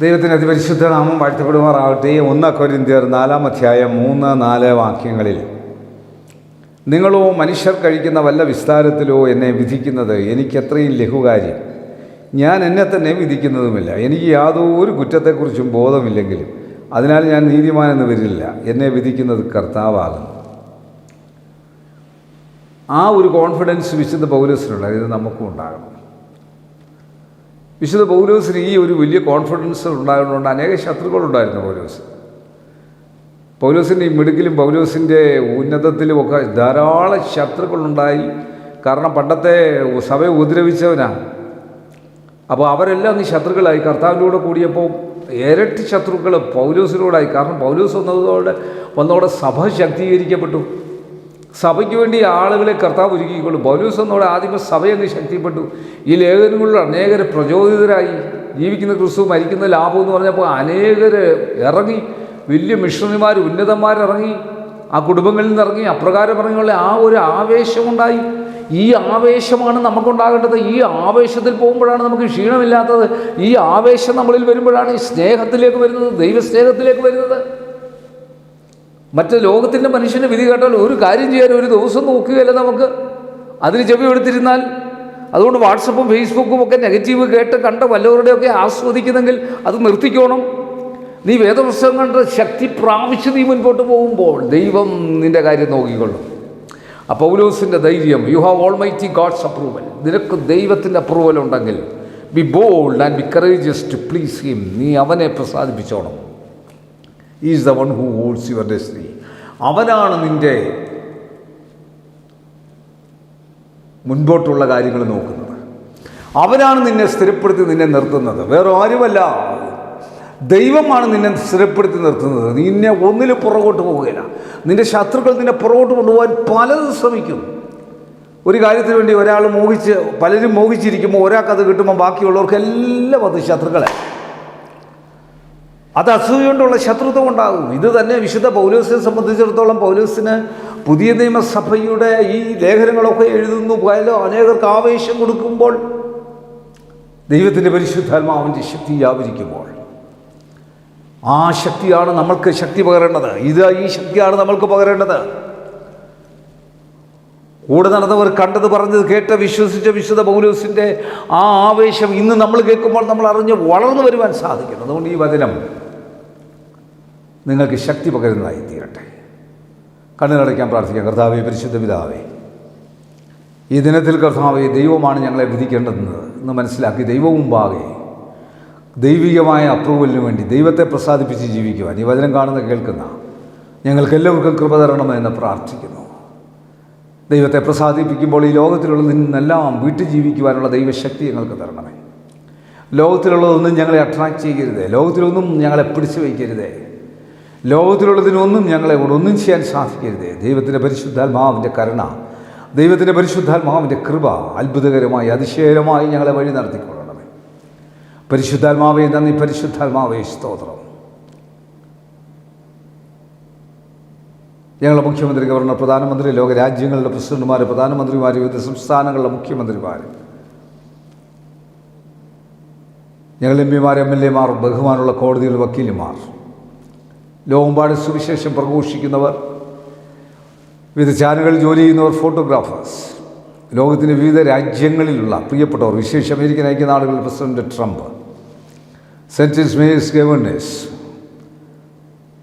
ദൈവത്തിന്റെ അതിപരിശുദ്ധ നാമം വാഴ്ത്തപ്പെടുമാറാവട്ടെ. ഒന്ന് കൊരിന്തിയർ നാലാം അധ്യായം മൂന്ന് നാല് വാക്യങ്ങളിൽ. നിങ്ങളോ മനുഷ്യർ കഴിക്കുന്ന വല്ല വിസ്താരത്തിലോ എന്നെ വിധിക്കുന്നത് എനിക്കത്രയും ലഘുകാര്യം. ഞാൻ എന്നെ തന്നെ വിധിക്കുന്നതുമില്ല. എനിക്ക് യാതൊരു കുറ്റത്തെക്കുറിച്ചും ബോധമില്ലെങ്കിലും അതിനാൽ ഞാൻ നീതിമാനെന്ന് വരില്ല. എന്നെ വിധിക്കുന്നത് കർത്താവാകുന്നു. ആ ഒരു കോൺഫിഡൻസ് വിശുദ്ധ പൗരസിനുള്ള ഇത് നമുക്കും ഉണ്ടാകണം. വിശുദ്ധ പൗലോസിന് ഈ ഒരു വലിയ കോൺഫിഡൻസ് ഉണ്ടായതുകൊണ്ട് അനേക ശത്രുക്കളുണ്ടായിരുന്നു പൗലോസ്. പൗലോസിന്റെ ഈ മിടുക്കിലും പൗലോസിന്റെ ഉന്നതത്തിലും ഒക്കെ ധാരാളം ശത്രുക്കളുണ്ടായി. കാരണം പണ്ടത്തെ സഭയെ ഉപദ്രവിച്ചവനാണ് അപ്പോൾ അവരെല്ലാം അങ്ങ് ശത്രുക്കളായി. കർത്താവിലൂടെ കൂടിയപ്പോൾ ഇരട്ടി ശത്രുക്കൾ പൗലോസിനോടായി. കാരണം പൗലോസ് വന്നതോടെ വന്നതോടെ സഭ ശക്തീകരിക്കപ്പെട്ടു. സഭയ്ക്ക് വേണ്ടി ആളുകളെ കർത്താവ് ഒരുക്കിക്കൊള്ളു പൗലൂസ് എന്നോട് ആദ്യമേ സഭയങ്ങ് ശക്തിപ്പെട്ടു. ഈ ലേഖനങ്ങളിൽ അനേകർ പ്രചോദിതരായി ജീവിക്കുന്ന ക്രിസ്തു മരിക്കുന്ന ലാഭം എന്ന് പറഞ്ഞപ്പോൾ അനേകർ ഇറങ്ങി. വലിയ മിഷണറിമാർ ഉന്നതന്മാരിറങ്ങി ആ കുടുംബങ്ങളിൽ നിന്ന് ഇറങ്ങി. അപ്രകാരം പറഞ്ഞുള്ള ആ ഒരു ആവേശമുണ്ടായി. ഈ ആവേശമാണ് നമുക്കുണ്ടാകേണ്ടത്. ഈ ആവേശത്തിൽ പോകുമ്പോഴാണ് നമുക്ക് ക്ഷീണമില്ലാത്തത്. ഈ ആവേശം നമ്മളിൽ വരുമ്പോഴാണ് ഈ സ്നേഹത്തിലേക്ക് വരുന്നത് ദൈവസ്നേഹത്തിലേക്ക് വരുന്നത്. മറ്റ് ലോകത്തിന്റെ മനുഷ്യന് വിധി കേട്ടാൽ ഒരു കാര്യം ചെയ്യാൻ ഒരു ദിവസം നോക്കുകയല്ല നമുക്ക്. അതിന് ചെവി എടുത്തിരുന്നാൽ അതുകൊണ്ട് വാട്സപ്പും ഫേസ്ബുക്കും ഒക്കെ നെഗറ്റീവ് കേട്ട് കണ്ട വല്ലവരുടെയൊക്കെ ആസ്വദിക്കുന്നെങ്കിൽ അത് നിർത്തിക്കോണം. നീ വേദപുസ്തകം കണ്ട് ശക്തി പ്രാപിച്ച് നീ മുൻപോട്ട് പോകുമ്പോൾ ദൈവം നിന്റെ കാര്യം നോക്കിക്കൊള്ളും. ആ പൗലോസിന്റെ ധൈര്യം you have almighty God's approval നിനക്ക് ദൈവത്തിന്റെ അപ്രൂവൽ ഉണ്ടെങ്കിൽ be bold and be courageous to please him നീ അവനെ പ്രസാദിപ്പിച്ചോണം. Is the one who holds your destiny അവനാണ് നിന്റെ മുൻപോട്ടുള്ള കാര്യങ്ങൾ നോക്കുന്നത്. അവനാണ് നിന്നെ സ്ഥിരപ്പെടുത്തി നിന്നെ നിർത്തുന്നത്. വേറെ ആരുമല്ല. ദൈവമാണ് നിന്നെ സ്ഥിരപ്പെടുത്തി നിർത്തുന്നത്. നിന്നെ ഒന്നിൽ പുറകോട്ട് പോവുകയില്ല. നിന്റെ ശത്രുക്കൾ നിന്നെ പുറകോട്ട് കൊണ്ടുപോകാൻ പലതും ശ്രമിക്കും. ഒരു കാര്യത്തിന് വേണ്ടി ഒരാൾ മോഹിച്ച് പലരും മോഹിച്ചിരിക്കുമ്പോൾ ഒരാൾക്കത് കിട്ടുമ്പോൾ ബാക്കിയുള്ളവർക്ക് എല്ലാം അത് ശത്രുക്കളെ. അത് അസൂയ കൊണ്ടുള്ള ശത്രുത്വം ഉണ്ടാകും ഇത് തന്നെ വിശുദ്ധ പൗലോസിനെ സംബന്ധിച്ചിടത്തോളം പൗലോസിന് പുതിയ നിയമസഭയുടെ ഈ ലേഖനങ്ങളൊക്കെ എഴുതുന്നു. പോയാലോ അനേകർക്ക് ആവേശം കൊടുക്കുമ്പോൾ ദൈവത്തിന്റെ പരിശുദ്ധാത്മാവിന്റെ ശക്തി വ്യാപരിക്കുമ്പോൾ. ആ ശക്തിയാണ് നമ്മൾക്ക് ശക്തി പകരേണ്ടത്. ഇത് ഈ ശക്തിയാണ് നമ്മൾക്ക് പകരേണ്ടത്. കൂടെ നടന്നവർ കണ്ടത് പറഞ്ഞത് കേട്ട് വിശ്വസിച്ച വിശുദ്ധ പൗലോസിന്റെ ആ ആവേശം ഇന്ന് നമ്മൾ കേൾക്കുമ്പോൾ നമ്മൾ അറിഞ്ഞ് വളർന്നു വരുവാൻ സാധിക്കുന്നു. അതുകൊണ്ട് ഈ വചനം നിങ്ങൾക്ക് ശക്തി പകരുന്നതായി തീരട്ടെ കണ്ണുകളടയ്ക്കാൻ പ്രാർത്ഥിക്കാം കർത്താവെ പരിശുദ്ധ പിതാവേ. ഈ ദിനത്തിൽ കർത്താവേ ദൈവമാണ് ഞങ്ങളെ വിധിക്കേണ്ടതെന്ന് എന്ന് മനസ്സിലാക്കി ദൈവവും മുമ്പാകെ ദൈവികമായ അപ്രൂവലിന് വേണ്ടി ദൈവത്തെ പ്രസാദിപ്പിച്ച് ജീവിക്കുവാൻ ഈ വചനം കാണുന്ന കേൾക്കുന്ന ഞങ്ങൾക്കെല്ലാവർക്കും കൃപ തരണമെന്ന് പ്രാർത്ഥിക്കുന്നു. ദൈവത്തെ പ്രസാദിപ്പിക്കുമ്പോൾ ഈ ലോകത്തിലുള്ള നിന്നെല്ലാം വീട്ടിൽ ജീവിക്കുവാനുള്ള ദൈവശക്തി ഞങ്ങൾക്ക് തരണമേ. ലോകത്തിലുള്ളതൊന്നും ഞങ്ങളെ അട്രാക്റ്റ് ചെയ്യരുതേ. ലോകത്തിലൊന്നും ഞങ്ങളെ പിടിച്ചു വയ്ക്കരുതേ. ലോകത്തിലുള്ളതിനൊന്നും ഞങ്ങളെ കൊണ്ട് ഒന്നും ചെയ്യാൻ സാധിക്കരുതേ. ദൈവത്തിന്റെ പരിശുദ്ധാത്മാവിന്റെ കരുണ ദൈവത്തിന്റെ പരിശുദ്ധാത്മാവിന്റെ കൃപ അത്ഭുതകരമായി അതിശയകരമായി ഞങ്ങളെ വഴി നടത്തിക്കൊള്ളണമേ. പരിശുദ്ധാത്മാവേ നന്ദി. പരിശുദ്ധാത്മാവേ സ്തോത്രം. ഞങ്ങളുടെ മുഖ്യമന്ത്രി ഗവർണർ പ്രധാനമന്ത്രി ലോകരാജ്യങ്ങളുടെ പ്രസിഡന്റുമാർ പ്രധാനമന്ത്രിമാർ വിവിധ സംസ്ഥാനങ്ങളുടെ മുഖ്യമന്ത്രിമാർ ഞങ്ങൾ എം പിമാർ എം എൽ എമാർ ബഹുമാനുള്ള കോടതിയിലെ വക്കീലുമാർ ലോകമ്പാട് സുവിശേഷം പ്രഘോഷിക്കുന്നവർ വിവിധ ചാനലുകളിൽ ജോലി ചെയ്യുന്നവർ ഫോട്ടോഗ്രാഫേഴ്സ് ലോകത്തിന്റെ വിവിധ രാജ്യങ്ങളിലുള്ള പ്രിയപ്പെട്ടവർ വിശേഷ അമേരിക്കൻ ഐക്യനാടുകളിൽ president Trump സെന്റിൻസ് mayors governors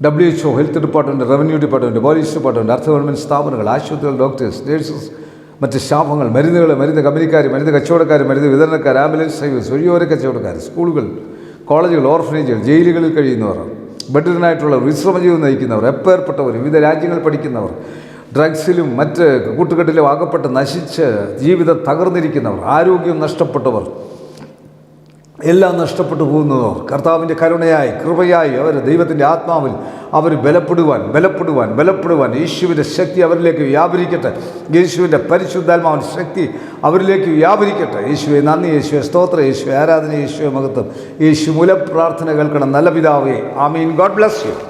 W H O health department revenue department police department അർത്ഥ ഗവൺമെന്റ് സ്ഥാപനങ്ങൾ ആശുപത്രികൾ ഡോക്ടേഴ്സ് നേഴ്സസ് മറ്റ് ശാപങ്ങൾ മരുന്നുകൾ മരുന്ന് കമ്പനിക്കാർ മരുന്ന് കച്ചവടക്കാർ മരുന്ന് വിതരണക്കാർ ആംബുലൻസ് സർവീസ് ഒഴിയോര കച്ചവടക്കാർ സ്കൂളുകൾ കോളേജുകൾ ഓർഫനേജുകൾ ജയിലുകളിൽ കഴിയുന്നവർ ബെഡിനായിട്ടുള്ളവർ വിശ്രമജീവിതം നയിക്കുന്നവർ എപ്പേർപ്പെട്ടവർ വിവിധ രാജ്യങ്ങൾ പഠിക്കുന്നവർ ഡ്രഗ്സിലും മറ്റ് കൂട്ടുകെട്ടിലും അകപ്പെട്ട് നശിച്ച് ജീവിതം തകർന്നിരിക്കുന്നവർ ആരോഗ്യം നഷ്ടപ്പെട്ടവർ എല്ലാം നഷ്ടപ്പെട്ടു പോകുന്നതോ? കർത്താവിന്റെ കരുണയായി കൃപയായി അവർ ദൈവത്തിന്റെ ആത്മാവിൽ അവർ ബലപ്പെടുവാൻ ബലപ്പെടുവാൻ ബലപ്പെടുവാൻ യേശുവിന്റെ ശക്തി അവരിലേക്ക് വ്യാപരിക്കട്ടെ. യേശുവിന്റെ പരിശുദ്ധാത്മാവിന്റെ ശക്തി അവരിലേക്ക് വ്യാപരിക്കട്ടെ. യേശുവെ നന്ദി യേശുവെ സ്തോത്ര യേശുവെ ആരാധന യേശുവെ മഹത്വം. യേശു മൂലം പ്രാർത്ഥന കേൾക്കണം. നല്ല പിതാവേ ആമീൻ. God bless you.